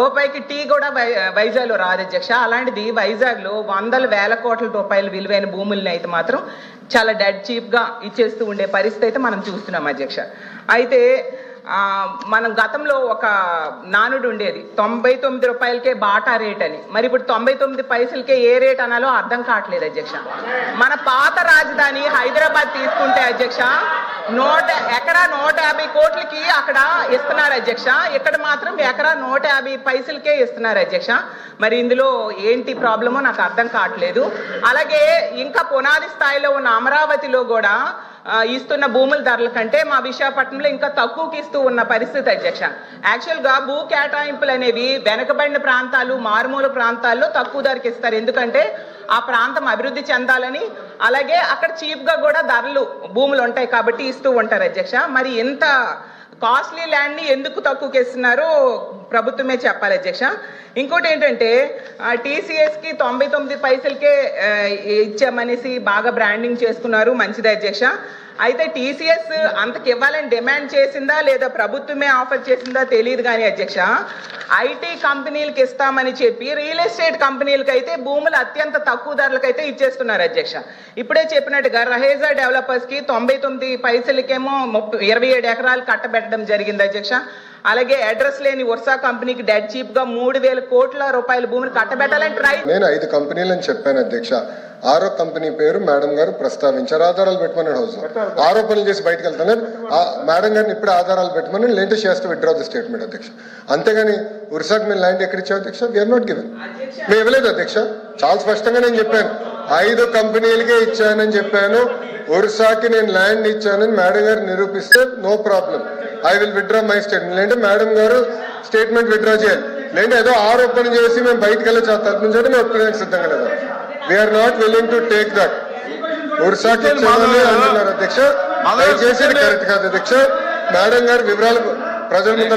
రూపాయికి టీ కూడా వై వైజాగ్లో రాదు అధ్యక్ష. అలాంటిది వైజాగ్లో వందల వేల కోట్ల రూపాయల విలువైన భూముల్ని అయితే మాత్రం చాలా డెడ్ చీప్గా ఇచ్చేస్తూ ఉండే పరిస్థితి అయితే మనం చూస్తున్నాం అధ్యక్ష. అయితే మనం గతంలో ఒక నానుడు ఉండేది. తొంభై తొమ్మిది రూపాయలకే బాటా రేట్ అని. మరి ఇప్పుడు తొంభై తొమ్మిది పైసలకే ఏ రేట్ అనాలో అర్థం కావట్లేదు అధ్యక్ష. మన పాత రాజధాని హైదరాబాద్ తీసుకుంటే అధ్యక్ష నూట ఎకరా నూట యాభై కోట్లకి అక్కడ ఇస్తున్నారు అధ్యక్ష. ఇక్కడ మాత్రం ఎకరా నూట యాభై పైసలకే ఇస్తున్నారు అధ్యక్ష. మరి ఇందులో ఏంటి ప్రాబ్లమో నాకు అర్థం కావట్లేదు. అలాగే ఇంకా పునాది స్థాయిలో ఉన్న అమరావతిలో కూడా ఇస్తున్న భూముల ధరల కంటే మా విశాఖపట్నంలో ఇంకా తక్కువకి ఇస్తూ ఉన్న పరిస్థితి అధ్యక్ష. యాక్చువల్గా భూ కేటాయింపులు అనేవి వెనకబడిన ప్రాంతాలు మారుమూల ప్రాంతాల్లో తక్కువ ధరకి ఇస్తారు. ఎందుకంటే ఆ ప్రాంతం అభివృద్ధి చెందాలని అలాగే అక్కడ చీప్గా కూడా ధరలు భూములు ఉంటాయి కాబట్టి ఇస్తూ ఉంటారు అధ్యక్ష. మరి ఎంత కాస్ట్లీ ల్యాండ్ని ఎందుకు తక్కువకి ఇస్తున్నారో ప్రభుత్వమే చెప్పాలి అధ్యక్ష. ఇంకోటి ఏంటంటే టీసీఎస్కి తొంభై తొమ్మిది పైసలకే ఇచ్చామనేసి బాగా బ్రాండింగ్ చేసుకున్నారు మంచిది అధ్యక్ష. అయితే టీసీఎస్ అంతకి ఇవ్వాలని డిమాండ్ చేసిందా లేదా ప్రభుత్వమే ఆఫర్ చేసిందా తెలియదు కానీ అధ్యక్ష ఐటీ కంపెనీలకు ఇస్తామని చెప్పి రియల్ ఎస్టేట్ కంపెనీలకు అయితే భూములు అత్యంత తక్కువ ధరలకు అయితే ఇచ్చేస్తున్నారు అధ్యక్ష. ఇప్పుడే చెప్పినట్టుగా రహేజా డెవలపర్స్కి తొంభై తొమ్మిది పైసలకేమో ముప్పై ఇరవై ఏడు ఎకరాలు కట్టబెట్టడం జరిగింది అధ్యక్ష. అలాగే అడ్రస్ లేని వర్సా కంపెనీకి డెడ్ చీప్గా మూడు వేల కోట్ల రూపాయల భూమిని కట్టబెట్టాలని ట్రై నేను ఐదు కంపెనీలని చెప్పాను అధ్యక్ష. ఆరో కంపెనీ పేరు మేడం గారు ప్రస్తావించారు. ఆధారాలు పెట్టమన్నాడు హౌస్. ఆరోపణలు చేసి బయటకు వెళ్తాను మేడం గారిని ఇప్పుడు ఆధారాలు పెట్టమని లేటెస్ట్ చేస్తే విత్డ్రా ది స్టేట్మెంట్ అధ్యక్ష. అంతేగాని ఉరిసాక్ మీ ల్యాండ్ ఎక్కడ ఇచ్చాం అధ్యక్ష? వీఆర్ నాట్ గివెన్ మేము ఇవ్వలేదు అధ్యక్ష. చాలా స్పష్టంగా నేను చెప్పాను. ఐదు కంపెనీలకే ఇచ్చానని చెప్పాను. ఒరిసాకి నేను ల్యాండ్ ఇచ్చానని మేడం గారు నిరూపిస్తే no problem I will withdraw my statement లేదంటే మేడం గారు స్టేట్మెంట్ విత్డ్రా చేయాలి. లేదంటే ఏదో ఆరోపణ చేసి మేము బయటకు వెళ్ళి తప్పించడం మేము ఒప్పుకోవడానికి సిద్ధంగా లేదు we're not willing to take that అంటున్నారు అధ్యక్ష. దయచేసి కరెక్ట్ కాదు అధ్యక్ష. మేడం గారు వివరాలు ప్రజల ముందు